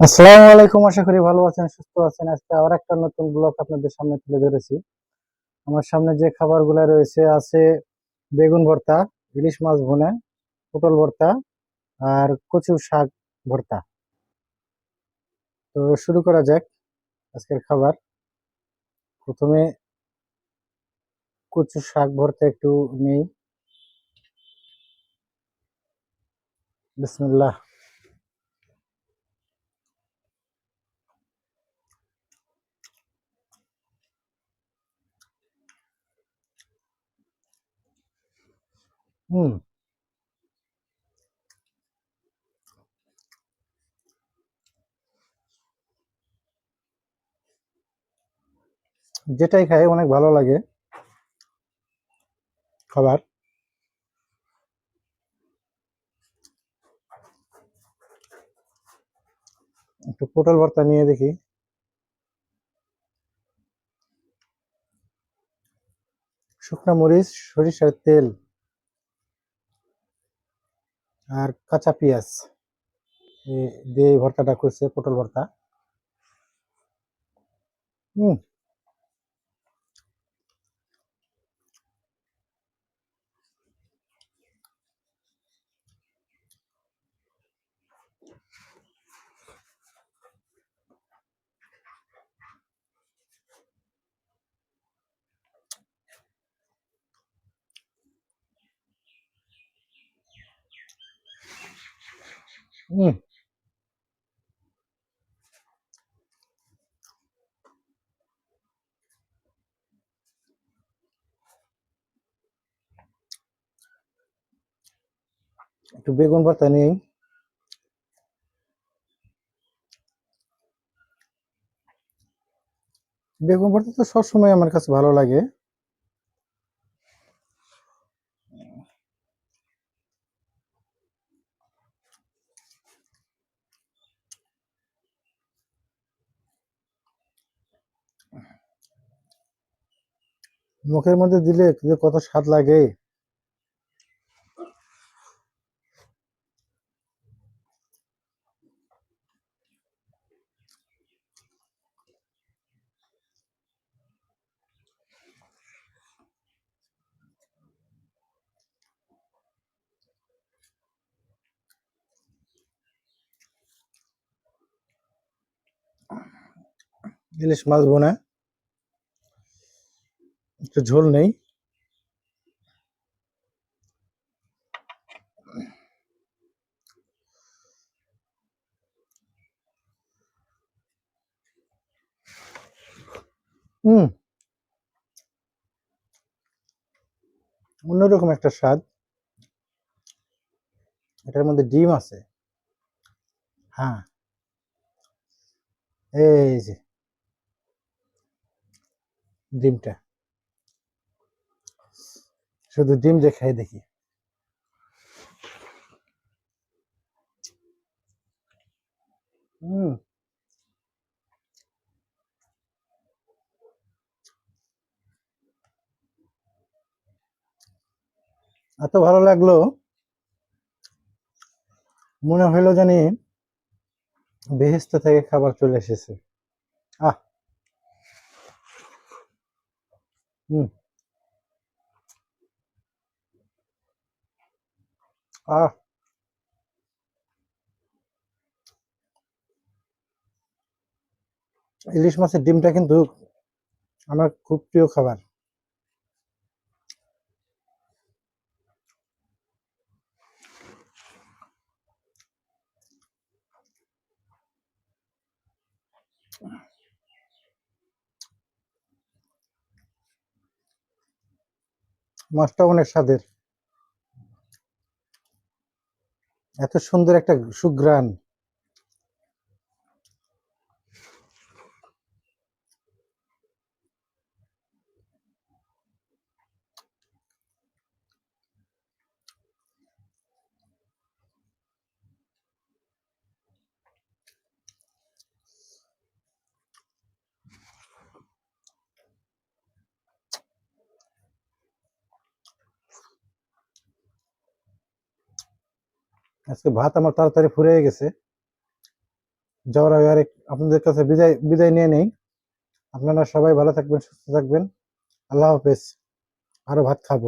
আসসালামু আলাইকুম, আশা করি ভালো আছেন, সুস্থ আছেন। আজকে আবার একটা নতুন ব্লগ আপনাদের সামনে তুলে ধরেছি। আমার সামনে যে খাবারগুলো রয়েছে আছে বেগুন ভর্তা, ইলিশ মাছ ভুনা, পটল ভর্তা আর কচু শাক ভর্তা। তো শুরু করা যাক আজকের খাবার। প্রথমে কচু শাক ভর্তা একটু নেই। বিসমিল্লাহ। হুম যেটাই খাই, অনেক ভালো লাগে। খাবার। একটু পটল ভর্তা নিয়ে দেখি। শুকনা মরিচ, সরিষার তেল। আর কাঁচা পেঁয়াজ। দিয়ে ভর্তাটা করছে পটল ভর্তা। হুম হুম একটু বেগুন ভর্তা নেই। বেগুন ভর্তা তো সবসময় আমার কাছে ভালো লাগে। মুখের মধ্যে দিলে কত স্বাদ লাগে। ইলিশ মাছ বোনা। একটু ঝোল নেই। হুম। অন্যরকম একটা স্বাদ। এটার মধ্যে ডিম আছে। হ্যাঁ। এই যে। ডিমটা। শুধু ডিম যে খাই দেখি। হুম। এত ভালো লাগল। মনে হইল জানি বেহেস্ত থেকে খাবার চলে এসেছে। আহ। হুম। আহ। ইলিশ মাছের ডিমটা কিন্তু আমার খুব প্রিয় খাবার। মাছটা অনেক স্বাদের। এত সুন্দর একটা সুঘ্রাণ আজকে ভাত আমার তাড়াতাড়ি ফুরে গেছে। যাওয়ার আগে আরেক আপনাদের কাছে বিদায় বিদায় নিয়ে নেই। আপনারা সবাই ভালো থাকবেন, সুস্থ থাকবেন। আল্লাহ হাফেজ। আরও ভাত খাব।